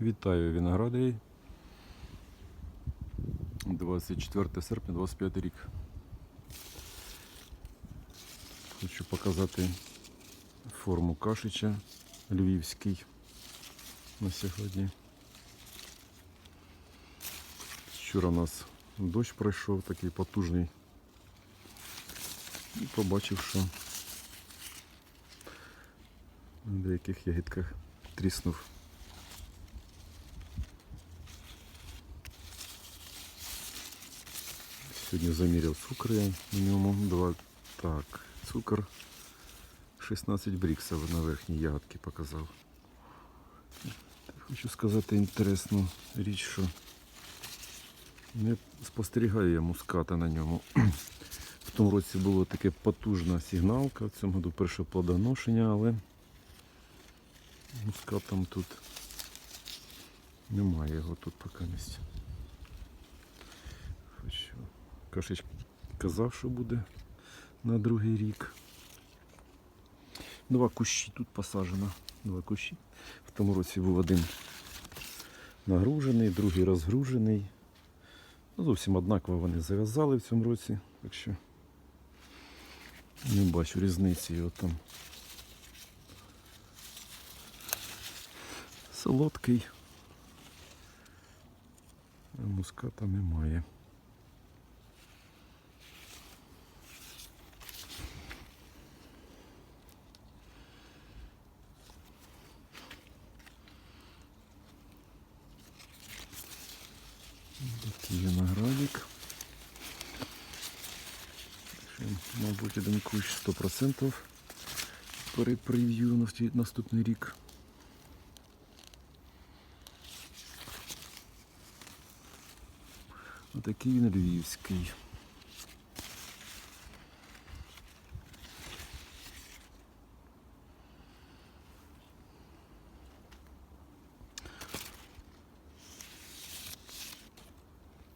Вітаю виноградарі. 24 серпня, 25 рік. Хочу показати форму кашича львівський на сьогодні. Вчора у нас дощ пройшов, такий потужний. І побачив, що на деяких ягідках тріснув. Сьогодні заміряв цукор я на ньому. Так, цукор 16 бріксів на верхній ягодці показав. Хочу сказати інтересну річ, що не спостерігаю я муската на ньому. В тому році була така потужна сигналка, в цьому году перше плодоношення, але мускатом тут немає його тут поки місця. Хочу. Кашич казав, що буде на другий рік. Два кущі тут посаджено. Два кущі. В тому році був один нагружений, другий розгружений. Ну, зовсім однаково вони зав'язали в цьому році, так що не бачу різниці його там. Солодкий. А муската немає. Такий виноградик. Ще, Мабуть, один кущ 100% перед прев'ю на наступний рік. Отакий він львівський.